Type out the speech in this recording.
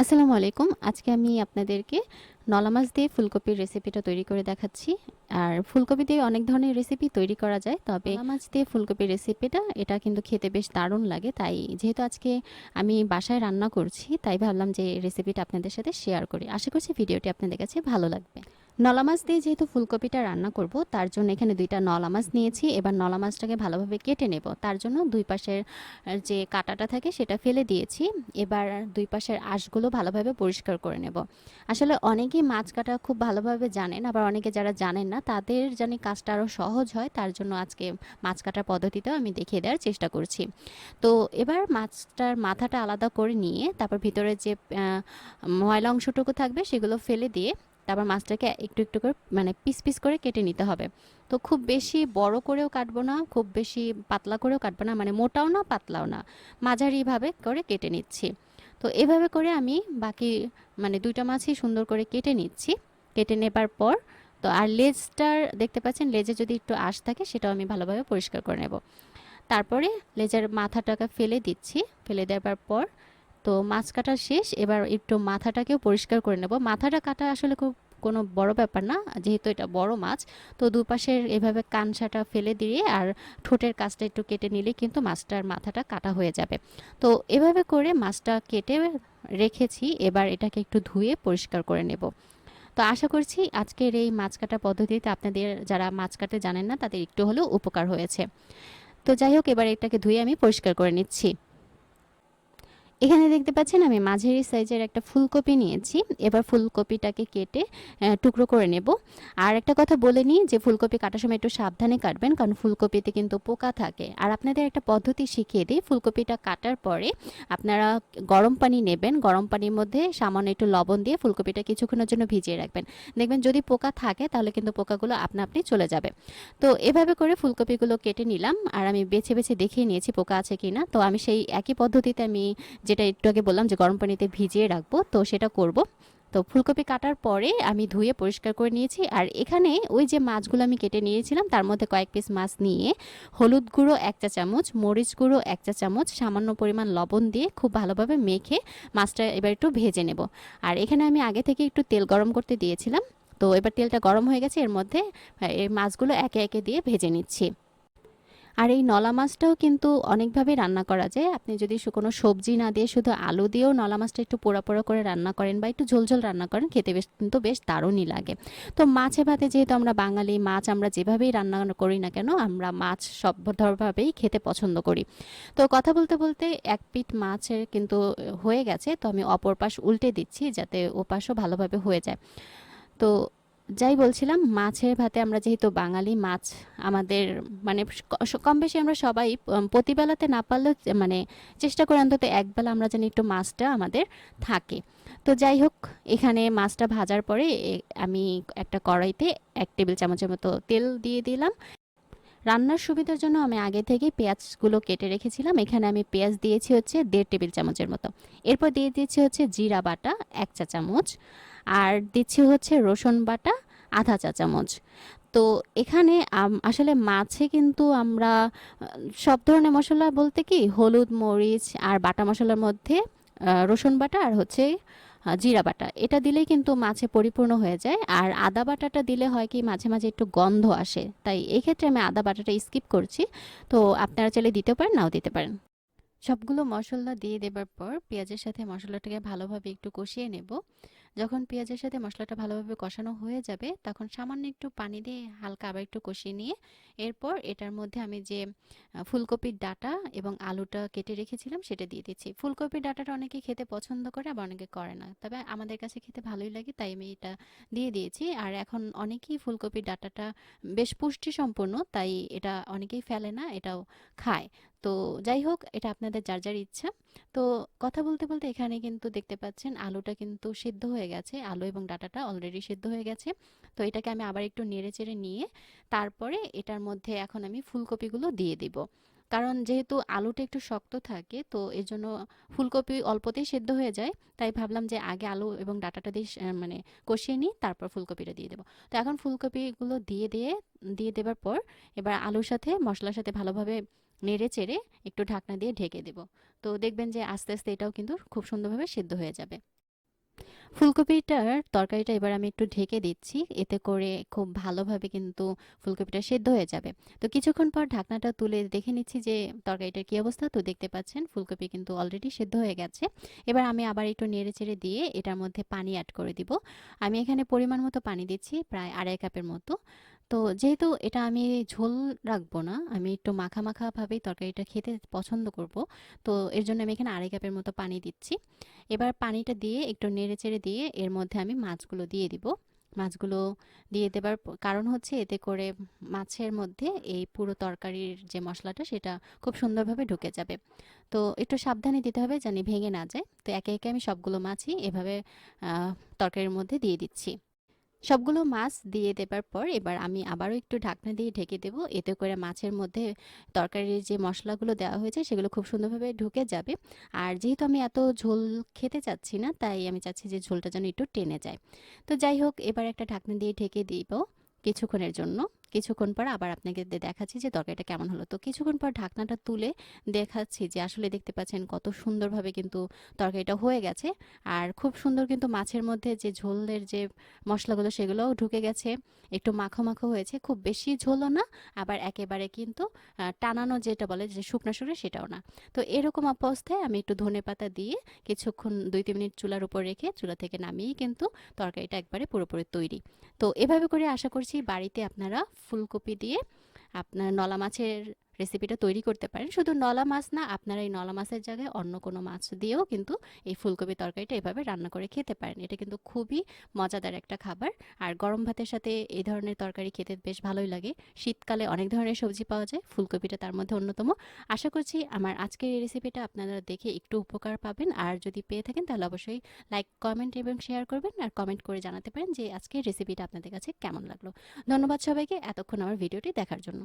আসসালামু আলাইকুম। আজকে আমি আপনাদেরকে নলা মাছ দিয়ে ফুলকপির রেসিপিটা তৈরি করে দেখাচ্ছি। আর ফুলকপি দিয়ে অনেক ধরনের রেসিপি তৈরি করা যায়, তবে নলা মাছ দিয়ে ফুলকপির রেসিপিটা এটা কিন্তু খেতে বেশ দারুণ লাগে। তাই যেহেতু আজকে আমি বাসায় রান্না করছি, তাই ভাবলাম যে রেসিপিটা আপনাদের সাথে শেয়ার করি। আশা করছি ভিডিওটি আপনাদের কাছে ভালো লাগবে। নলা মাছ দিয়ে যেহেতু ফুলকপিটা রান্না করব, তার জন্য এখানে দুইটা নলা মাছ নিয়েছি। এবার নলা মাছটাকে ভালোভাবে কেটে নেব। তার জন্য দুই পাশের যে কাটাটা থাকে সেটা ফেলে দিয়েছি। এবার দুই পাশের আঁশগুলো ভালোভাবে পরিষ্কার করে নেব। আসলে অনেকেই মাছ কাটা খুব ভালোভাবে জানেন, আবার অনেকে যারা জানেন না, তাদের জানি কাজটা আরও সহজ হয়। তার জন্য আজকে মাছ কাটার পদ্ধতিটাও আমি দেখিয়ে দেওয়ার চেষ্টা করছি। তো এবার মাছটার মাথাটা আলাদা করে নিয়ে, তারপর ভিতরে যে ময়লা অংশটুকু থাকবে সেগুলো ফেলে দিয়ে তারপর মাছটাকে একটু একটু করে মানে পিস পিস করে কেটে নিতে হবে। তো খুব বেশি বড় করেও কাটবো না, খুব বেশি পাতলা করেও কাটবো না মানে মোটাও না, পাতলাও না। মাঝারিভাবে করে কেটে নিচ্ছি। তো এভাবে করে আমি বাকি মানে দুইটা মাছই সুন্দর করে কেটে নিচ্ছি। কেটে নেবার পর, তো আর লেজটার, দেখতে পাচ্ছেন লেজে যদি একটু আশ থাকে, সেটাও আমি ভালোভাবে পরিষ্কার করে নেব। তারপরে লেজের মাথাটাকে ফেলে দিচ্ছি। ফেলে দেওয়ার পর তো মাছ কাটা শেষ, এবার একটু মাথাটাকেও পরিষ্কার করে নেব। মাথাটা কাটা আসলে খুব কোনো বড় ব্যাপার না, যেহেতু এটা বড় মাছ। তো দুপাশের এভাবে কানসাটা ফেলে দিয়ে আর ঠোঁটের কাজটা একটু কেটে নিলে কিন্তু মাছটার মাথাটা কাটা হয়ে যাবে। তো এভাবে করে মাছটা কেটে রেখেছি, এবার এটাকে একটু ধুয়ে পরিষ্কার করে নেব। তো আশা করছি আজকের এই মাছ কাটা পদ্ধতিতে আপনাদের যারা মাছ কাটতে জানেন না, তাদের একটু হলেও উপকার হয়েছে। তো যাই হোক, এবার এটাকে ধুয়ে আমি পরিষ্কার করে নিচ্ছি। এখানে দেখতে পাচ্ছেন আমি মাঝারি সাইজের একটা ফুলকপি নিয়েছি। এবার ফুলকপিটাকে কেটে টুকরো করে নেব। আর একটা কথা বলে নিই যে ফুলকপি কাটার সময় একটু সাবধানে কাটবেন, কারণ ফুলকপিতে কিন্তু পোকা থাকে। আর আপনাদের একটা পদ্ধতি শিখিয়ে দিই, ফুলকপিটা কাটার পরে আপনারা গরম পানি নেবেন। গরম পানির মধ্যে সামান্য একটু লবণ দিয়ে ফুলকপিটা কিছুক্ষণের জন্য ভিজিয়ে রাখবেন। দেখবেন যদি পোকা থাকে, তাহলে কিন্তু পোকাগুলো আপনা আপনি চলে যাবে। তো এভাবে করে ফুলকপিগুলো কেটে নিলাম। আর আমি বেছে বেছে দেখিয়ে নিয়েছি পোকা আছে কি না তো আমি সেই একই পদ্ধতিতে আমি যেটা একটু আগে বললাম যে গরম পানিতে ভিজিয়ে রাখব, তো সেটা করব। তো ফুলকপি কাটার পরে আমি ধুয়ে পরিষ্কার করে নিয়েছি। আর এখানে ওই যে মাছগুলো আমি কেটে নিয়েছিলাম, তার মধ্যে কয়েক পিস মাছ নিয়ে হলুদ গুঁড়ো এক চা চামচ, মরিচ গুঁড়ো এক চা চামচ, সামান্য পরিমাণ লবণ দিয়ে খুব ভালোভাবে মেখে মাছটা এবার একটু ভেজে নেব। আর এখানে আমি আগে থেকে একটু তেল গরম করতে দিয়েছিলাম। তো এবার তেলটা গরম হয়ে গেছে, এর মধ্যে এই মাছগুলো একে একে দিয়ে ভেজে নিচ্ছি। আর এই নলা মাছটাও কিন্তু অনেকভাবে রান্না করা যায়। আপনি যদি কোনো সবজি না দিয়ে শুধু আলু দিয়েও নলা মাছটা একটু পোড়া পোড়া করে রান্না করেন বা একটু ঝোল ঝোল রান্না করেন, খেতে বেশ, কিন্তু বেশ দারুণই লাগে। তো মাছে ভাতে যেহেতু আমরা বাঙালি, মাছ আমরা যেভাবেই রান্না করি না কেন, আমরা মাছ সব খেতে পছন্দ করি। তো কথা বলতে বলতে এক পিঠ মাছের কিন্তু হয়ে গেছে, তো আমি অপর পাশ উল্টে দিচ্ছি যাতে ও পাশও ভালোভাবে হয়ে যায়। তো যাই বলছিলাম, মাছের ভাতে আমরা যেহেতু বাঙালি, মাছ আমাদের মানে কম বেশি আমরা সবাই প্রতিবেলাতে না পারলেও মানে চেষ্টা করে অন্তত একবেলা আমরা জানি একটু মাছটা আমাদের থাকে। তো যাই হোক, এখানে মাছটা ভাজার পরে আমি একটা কড়াইতে এক টেবিল চামচের মতো তেল দিয়ে দিলাম। রান্নার সুবিধার জন্য আমি আগে থেকে পেঁয়াজগুলো কেটে রেখেছিলাম। এখানে আমি পেঁয়াজ দিয়েছি হচ্ছে দেড় টেবিল চামচের মতো। এরপর দিয়ে দিয়েছি হচ্ছে জিরা বাটা এক চা চামচ আর দিচ্ছি হচ্ছে রসুন বাটা আধা চা চামচ। তো এখানে আসলে মাছে কিন্তু আমরা, সব ধরনের মশলা বলতে কি হলুদ, মরিচ আর বাটা মশলার মধ্যে রসুন বাটা আর হচ্ছে জিরা বাটা। এটা দিলেই কিন্তু মাছে পরিপূর্ণ হয়ে যায়। আর আদা বাটাটা দিলে হয় কি, মাঝে মাঝে একটু গন্ধ আসে। তাই এই ক্ষেত্রে আমি আদা বাটাটা স্কিপ করছি। তো আপনারা চাইলে দিতে পারেন, নাও দিতে পারেন। সবগুলো মশলা দিয়ে দেবার পর পেঁয়াজের সাথে মশলাটাকে ভালোভাবে একটু কষিয়ে নেব। যখন পেঁয়াজের সাথে মশলাটা ভালোভাবে কষানো হয়ে যাবে, তখন সামান্য একটু পানি দিয়ে হালকা আবার একটু কষিয়ে নিয়ে, এরপর এটার মধ্যে আমি যে ফুলকপির ডাটা এবং আলুটা কেটে রেখেছিলাম সেটা দিয়ে দিচ্ছি। ফুলকপির ডাটাটা অনেকে খেতে পছন্দ করে, আবার অনেকে করে না। তবে আমাদের কাছে খেতে ভালোই লাগে, তাই আমি এটা দিয়ে দিয়েছি। আর এখন অনেকেই ফুলকপির ডাটাটা বেশ পুষ্টি সম্পন্ন তাই এটা অনেকেই ফেলে না, এটাও খায়। তো যাই হোক, এটা আপনাদের যার যার ইচ্ছা। তো কথা বলতে বলতে এখানে কিন্তু দেখতে পাচ্ছেন আলুটা কিন্তু সিদ্ধ হয়ে গেছে। আলু এবং ডাটাটা অলরেডি সিদ্ধ হয়ে গেছে। তো এটাকে আমি আবার একটু নেড়ে চেড়ে নিয়ে তারপরে এটার মধ্যে এখন আমি ফুলকপিগুলো দিয়ে দিব। কারণ যেহেতু আলুটা একটু শক্ত থাকে, তো এর জন্য ফুলকপি অল্পতেই সেদ্ধ হয়ে যায়। তাই ভাবলাম যে আগে আলু এবং ডাটাটা দিয়ে মানে কষিয়ে নিই, তারপর ফুলকপিটা দিয়ে দেবো। তো এখন ফুলকপিগুলো দিয়ে দিয়ে দিয়ে দেবার পর এবার আলুর সাথে, মশলার সাথে ভালোভাবে নেড়ে চেড়ে একটু ঢাকনা দিয়ে ঢেকে দেব। তো দেখবেন যে আস্তে আস্তে এটাও কিন্তু খুব সুন্দরভাবে সিদ্ধ হয়ে যাবে। ফুলকপিটার তরকারিটা এবার আমি একটু ঢেকে দিচ্ছি। এতে করে খুব ভালোভাবে কিন্তু ফুলকপিটা সেদ্ধ হয়ে যাবে। তো কিছুক্ষণ পর ঢাকনাটা তুলে দেখে নিচ্ছি যে তরকারিটার কী অবস্থা। তো দেখতে পাচ্ছেন ফুলকপি কিন্তু অলরেডি সেদ্ধ হয়ে গেছে। এবার আমি আবার একটু নেড়ে চেড়ে দিয়ে এটার মধ্যে পানি অ্যাড করে দিব। আমি এখানে পরিমাণ মতো পানি দিচ্ছি, প্রায় আড়াই কাপের মতো। তো যেহেতু এটা আমি ঝোল রাখব না, আমি একটু মাখা মাখাভাবেই তরকারিটা খেতে পছন্দ করব। তো এর জন্য আমি এখানে আড়াই কাপের মতো পানি দিচ্ছি। এবার পানিটা দিয়ে একটু নেড়ে চেড়ে দিয়ে এর মধ্যে আমি মাছগুলো দিয়ে দিব। মাছগুলো দিয়ে দেবার কারণ হচ্ছে এতে করে মাছের মধ্যে এই পুরো তরকারির যে মশলাটা সেটা খুব সুন্দরভাবে ঢুকে যাবে। তো একটু সাবধানে দিতে হবে জানি ভেঙে না যায়। তো একে একে আমি সবগুলো মাছই এভাবে তরকারির মধ্যে দিয়ে দিচ্ছি। সবগুলো মাছ দিয়ে দেবার পর এবার আমি আবারও একটু ঢাকনা দিয়ে ঢেকে দেব। এতে করে মাছের মধ্যে তরকারির যে মশলাগুলো দেওয়া হয়েছে সেগুলো খুব সুন্দরভাবে ঢুকে যাবে। আর যেহেতু আমি এত ঝোল খেতে চাচ্ছি না, তাই আমি চাচ্ছি যে ঝোলটা যেন একটু টেনে যায়। তো যাই হোক, এবার একটা ঢাকনা দিয়ে ঢেকে দিব কিছুক্ষণের জন্য। কিছুক্ষণ পর আবার আপনাকে দেখাচ্ছি যে তরকারিটা কেমন হলো। তো কিছুক্ষণ পর ঢাকনাটা তুলে দেখাচ্ছি যে আসলে দেখতে পাচ্ছেন কত সুন্দরভাবে কিন্তু তরকারিটা হয়ে গেছে। আর খুব সুন্দর কিন্তু মাছের মধ্যে যে ঝোলের যে মশলাগুলো সেগুলোও ঢুকে গেছে। একটু মাখো মাখো হয়েছে, খুব বেশি ঝোলও না, আবার একেবারে কিন্তু টানানো যেটা বলে যে শুকনা শুকনো সেটাও না। তো এরকম অবস্থায় আমি একটু ধনে পাতা দিয়ে কিছুক্ষণ দুই তিন মিনিট চুলার উপর রেখে চুলা থেকে নামিয়েই কিন্তু তরকারিটা একবারে পুরোপুরি তৈরি। তো এভাবে করে আশা করছি বাড়িতে আপনারা ফুলকপি দিয়ে আপনার নলা মাছের রেসিপিটা তৈরি করতে পারেন। শুধু নলা মাছ না, আপনারা এই নলা মাছের জায়গায় অন্য কোনো মাছ দিয়েও কিন্তু এই ফুলকপি তরকারিটা এভাবে রান্না করে খেতে পারেন। এটা কিন্তু খুবই মজাদার একটা খাবার। আর গরম ভাতের সাথে এই ধরনের তরকারি খেতে বেশ ভালোই লাগে। শীতকালে অনেক ধরনের সবজি পাওয়া যায়, ফুলকপিটা তার মধ্যে অন্যতম। আশা করছি আমার আজকের এই রেসিপিটা আপনারা দেখে একটু উপকার পাবেন। আর যদি পেয়ে থাকেন, তাহলে অবশ্যই লাইক, কমেন্ট এবং শেয়ার করবেন। আর কমেন্ট করে জানাতে পারেন যে আজকের রেসিপিটা আপনাদের কাছে কেমন লাগল। ধন্যবাদ সবাইকে। এতক্ষণ আমার ভিডিওটি দেখার জন্য।